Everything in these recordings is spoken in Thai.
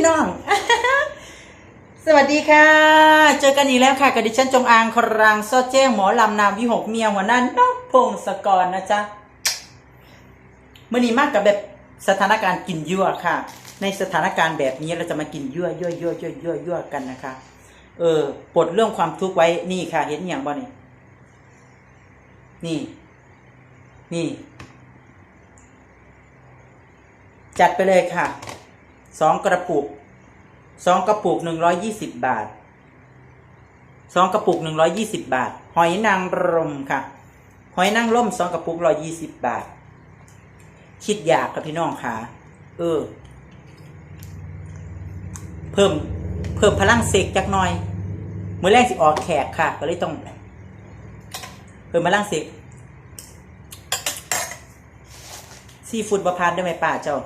พี่น้อง สวัสดีค่ะ เจอกันอีกแล้วค่ะกับดิฉันจงอางครางซอแจ้งหมอลำนามวิหกเมียหัวหนั้นนกพงศกรนะจ๊ะมื่อนี้มากกับแบบสถานการณ์กินยั่วค่ะ ในสถานการณ์แบบนี้เราจะมากินยั่วยั่วยั่วยั่วยั่วยั่วกันนะคะ เออปลดเรื่องความทุกข์ไว้นี่ค่ะ เห็นอย่างบ่นี่นี่ นี่ จัดไปเลยค่ะ สองกระปุกสองกระปุกหนึ่งร้อยยี่สิบบาทสองกระปุกหนึ่งร้อยยี่สิบบาท หอยนางรมค่ะ หอยนางรมสองกระปุกร้อยยี่สิบบาท คิดอยากกับพี่น้องค่ะ เออ เพิ่ม เพิ่มพลังเสกจักหน่อยเมื่อแรกสิออกแขกค่ะ ก็เลยต้อง เพิ่มพลังเสกซีฟู้ดบะพานได้ไหมป้าเจ้า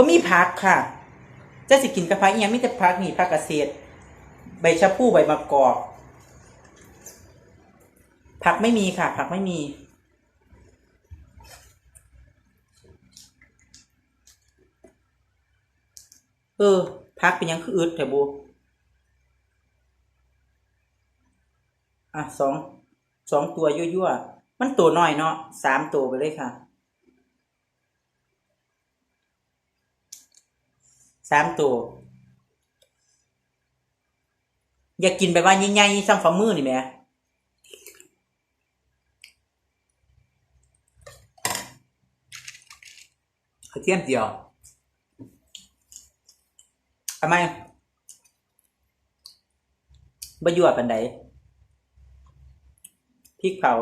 บ่มีผักค่ะจะสิกินกับผักอีหยังมีแต่ผักนี่ผักเกษตร ใบชะพูใบมะกอก ผักไม่มีค่ะ ผักไม่มีเออผักเป็นยังคืออึดแต่บูอะสองสองตัวยั่วๆ มันตัวน้อยเนาะสามตัวไปเลยค่ะ สามตัว อยากกินแบบว่าใหญ่ๆซ้ำฝ่ามือนี่แหม่เทียมเจียวทำไมบะยั่วปันไดพริกเผา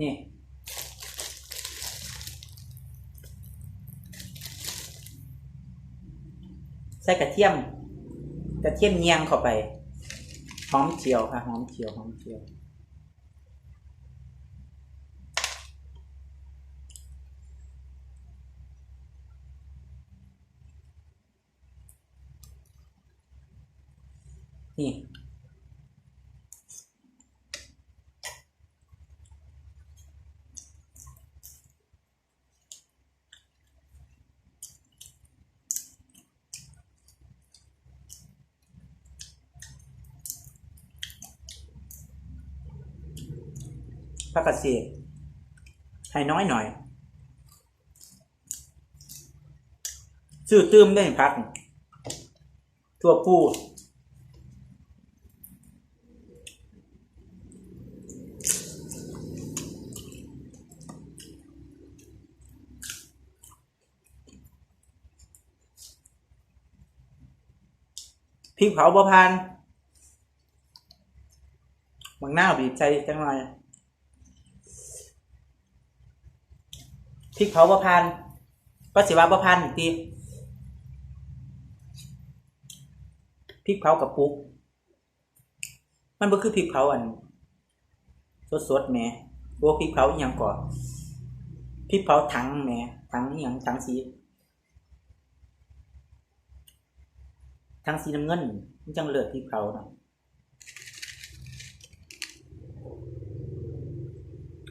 นี่ใส่กระเทียม กระเทียมเนียงเข้าไปหอมเจียวค่ะหอมเจียวหอมเจียวนี่ ผักกระเสียให้น้อยหน่อย ซื้อตื้มได้พัก ทั่วผู้พริกเผาบะพานบางหน้าบีบใจจังหน่อย พริกเผาบะพานก็สิว่าบะพานอีกทีพริกเผากับปุ๊ก มันบ่คือพริกเผาอันสดๆแหมโอ้พริกเผาอหยังก่อนพริกเผาถังแหมถังอหยังถังสีถังสีน้ำเงินมันจังเลือดพริกเผาเนาะ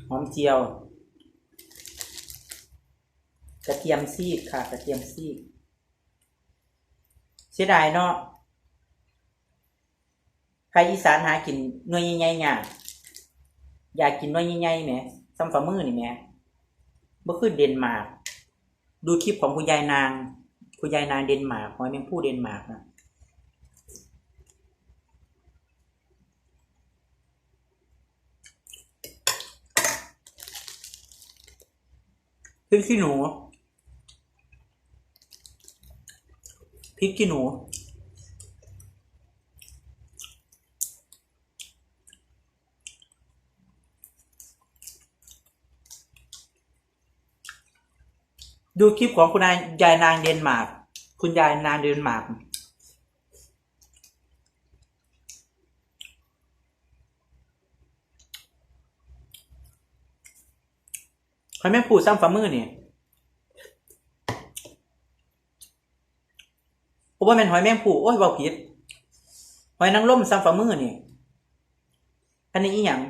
หอมเจียว กระเทียมซีกค่ะ กระเทียมซีกเสียดายเนาะภาคอีสานหากินหน่วยใหญ่ๆเนี่ยอยากกินหน่วยใหญ่ๆแหมซ้ำฝ่ามือนี่แหมบ่คือเดนมาร์กดูคลิปของคุณยายนาง คุณยายนางเดนมาร์กหอยแมงผู้เดนมาร์กนะพริกขี้หนู พริกขี้หนู ดูคลิปของคุณนายยายนางเดนมาร์กคุณยายนางเดนมาร์กใครแม่งพูดซ้ำฝ่ามือเนี่ผ ว่าแม่นหอยแมงผู้โอ้ยเบาผิดหอยนางรมซ้ำฝ่ามือนี่คันนี้อีหยัง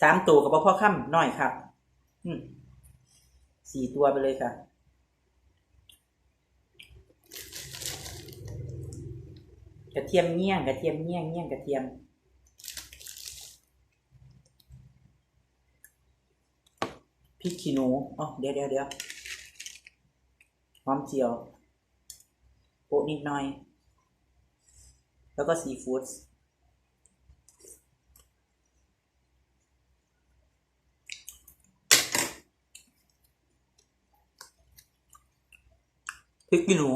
สามตัวกับพ่อค่ำน้อยครับสี่ตัวไปเลยค่ะ กระเทียมเงี้ยง กระเทียมเงี้ยงเงี้ยงกระเทียมพริกขี้หนูอ๋อเดี๋ยวเดี๋ยวเดี๋ยวหอมเจียว โปะนิดหน่อย แล้วก็ซีฟู้ดพริกขี้หนู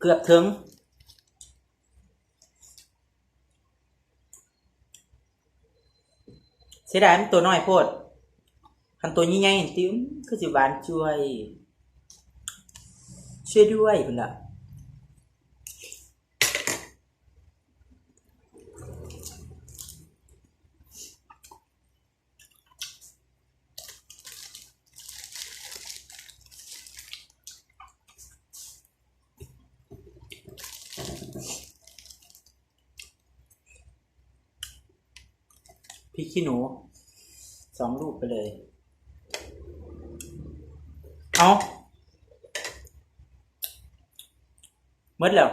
เกือบถึง เสียดายมันตัวน้อยโพดคันตัวใหญ่ๆติ้วคือสิหวานช่วย ช่วยด้วยพุ่นล่ะ พริกขี้หนูสองลูกไปเลย เอาหมดแล้ว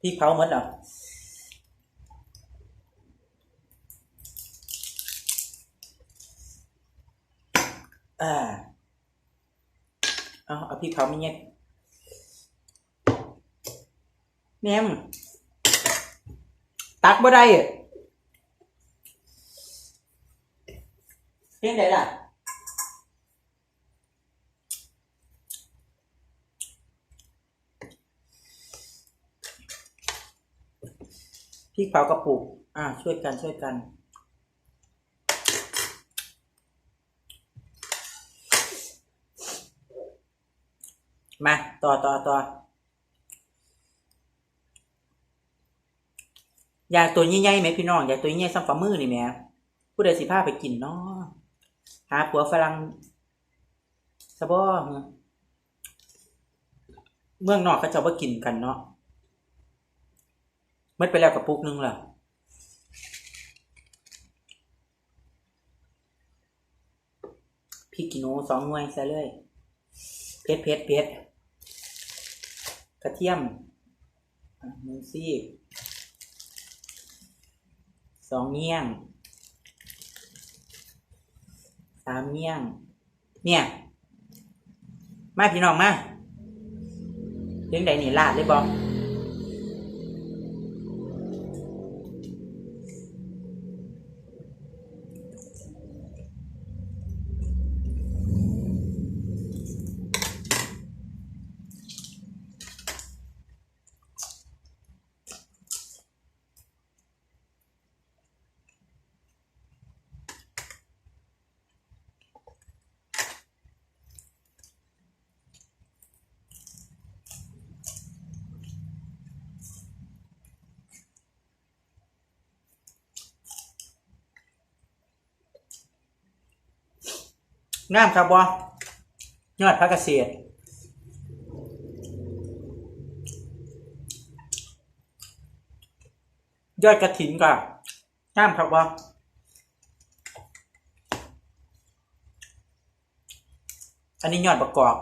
พริกเผาหมดแล้วอ่าเอาเอาพริกเผาไม่เงี้ยแม่ม ตักบ่ได้เพียงใดล่ะพี่เผากระปุก อ่า ช่วยกันช่วยกันมาต่อต่อต่อ ยากตัวใหญ่ๆไหมพี่น้องอยากตัวใหญ่ๆซ้ำฝ่ามือนี่แหม่ผู้ใดสิพาไปกินเนาะหาผัวฝรั่งสะบอเหรอเมืองนอกเขาจะว่ากินกันเนาะเมื่อไปแล้วกับปุกนึงล่ะพี่กินโนสองหน่วยใส่เลย เพชรเพชรเพชรกระเทียมอะหมูซี่ สองเงี้ยงสามเงี้ยง เนี่ย มาพี่น้องมาเลี้ยงใดนี่ลาดเลยบอก งามครับบอยอดพักเกษตรยอดกระถินก็งามครับบออันนี้ยอดประกอบ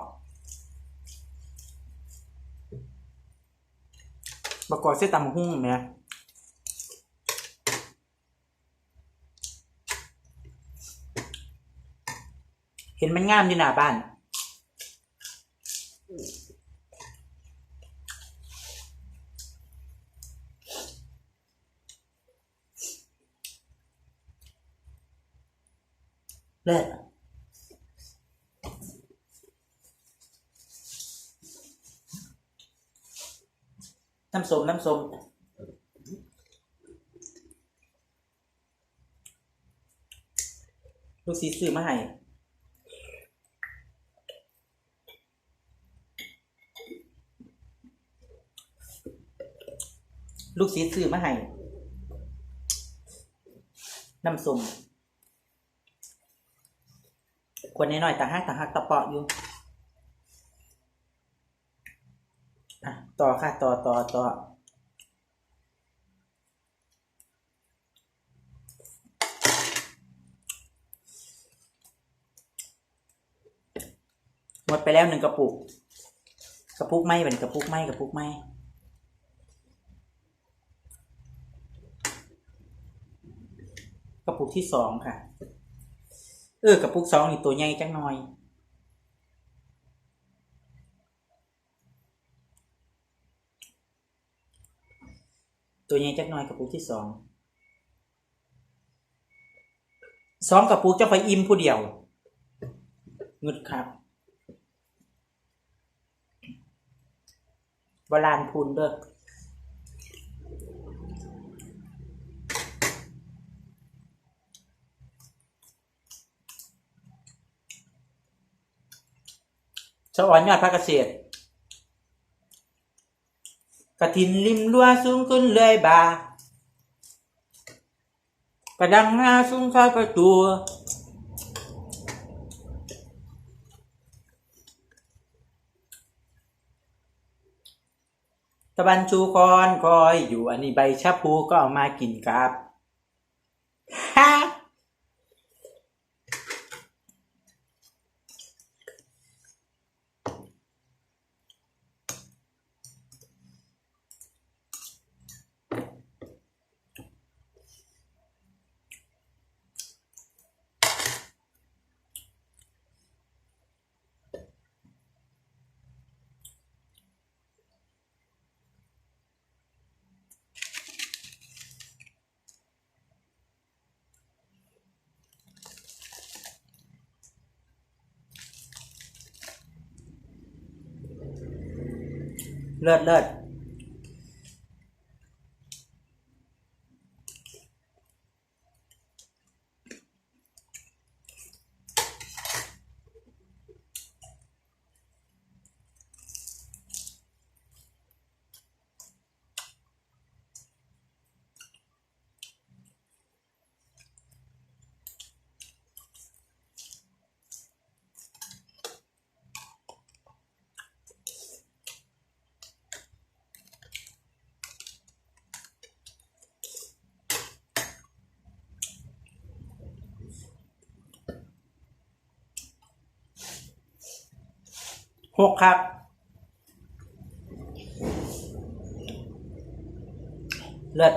ประกอบเส้นตำหุ้งเนี่ย เห็นมันงามอยู่หน้าบ้าน เลิศน้ำสมน้ำสมลูกศิษย์ซื้อมาให้ ลูกศิษย์ซื้อมาให้น้ำส้มขวดน้อยๆแต่ห้างแต่หักตะเปาะอยู่อะต่อค่ะ ต่อต่อต่อหมดไปแล้วหนึ่งกระปุก กระปุกไหมเป็นกระปุกไหมกระปุกไหม ระปุกที่สองค่ะ เออกระปุกสองนี่ตัวใหญ่จังหน่อย ตัวใหญ่จักหน่อยกระปุกที่สองสองกระปุกจะไปอิ่มผู้เดียวงึดครับวลานพูนเด้อ สะอ่อนยอดพระเกษตรกระถินริมรั้วสูงขึ้นเลยบากระดังหน้าสูงซอยประตูตะบันชูคอนคอยอยู่อันนี้ใบชะพูก็เอามากินครับ ฮ่า หกครับ เลิศ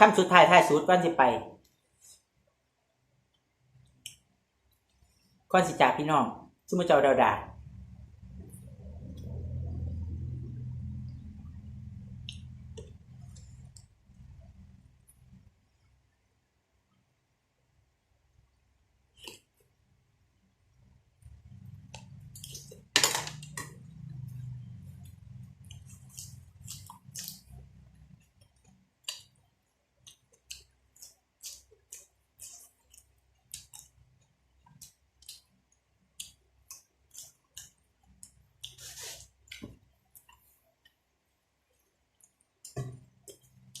คำสุดท้ายท้ายสุดก่อนสิไปก่อนสิจากพี่น้องสมมติเจ้าดาวดา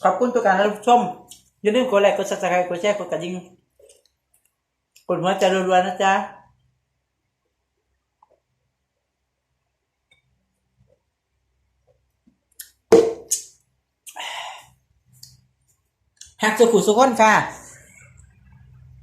ขอบคุณทุกการรับชมอย่าลืมกดไลค์กดซับสไครต์กดแชร์กดกระดิ่งกดหัวใจรัวๆนะจ๊ะหักสุขุสุขคนค่ะ